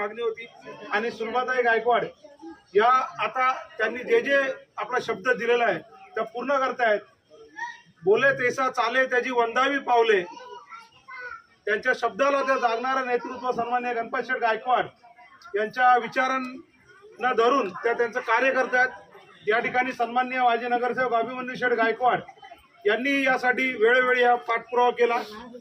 मागणी होती. आणि सुलभाताई गायकवाड या आता त्यांनी जे जे आपला शब्द दिलेला आहे त्या पूर्ण करतायत. बोले तेसा चाले त्याची वंदावी पावले. त्यांच्या शब्दाला त्या जागणारं नेतृत्व सन्मान्य गणपत शेठ गायकवाड यांच्या विचारांना धरून त्या त्यांचं कार्य करतायत. या ठिकाणी सन्मान्य माजी नगरसेवक अभिमन्यू शेठ गायकवाड यांनी यासाठी वेळोवेळी हा पाठपुरावा केला.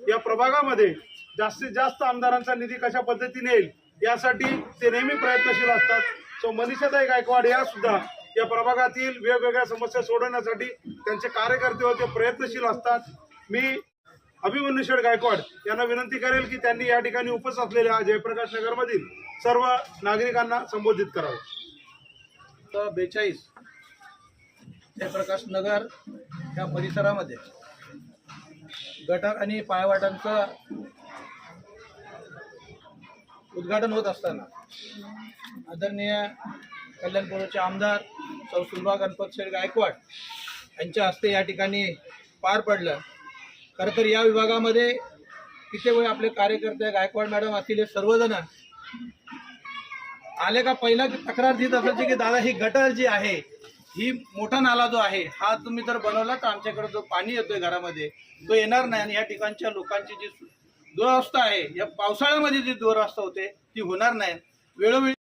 या प्रभागामध्ये जास्तीत जास्त आमदारांचा निधी कशा पद्धतीने येईल यासाठी ते नेहमी प्रयत्नशील असतात. सो मनीषाताई गायकवाड या सुद्धा या प्रभागातील वेगवेगळ्या समस्या सोडवण्यासाठी त्यांचे कार्यकर्ते होते प्रयत्नशील असतात. मी अभिमन्यू शेठ गायकवाड यांना विनंती करेल की त्यांनी या ठिकाणी उपस्थित असलेल्या जयप्रकाश नगरमधील सर्व नागरिकांना संबोधित करावं. बेचाळीस जयप्रकाश नगर या परिसरामध्ये गटार आणि पायवाटांचं उद्घाटन होत असताना. आदरणीय कल्याणपूरचे आमदार सौ सुलभा गणपत शेठ गायकवाड यांच्या हस्ते या ठिकाणी पार पडलं. खरं तर या विभागामध्ये किती वेळ आपले कार्यकर्ते गायकवाड मॅडम असतील हे सर्वजण आले का पहिला तक्रार देत असायची की दादा ही गटर जी आहे ही मोठा नाला जो आहे हा तुम्ही जर बनवला तर आमच्याकडे जो पाणी येतोय घरामध्ये तो येणार नाही आणि या ठिकाणच्या लोकांची जी दुरावस्था आहे. या पावसाळ्यामध्ये जी दुरावस्था होते ती होणार नाही. वेळोवेळी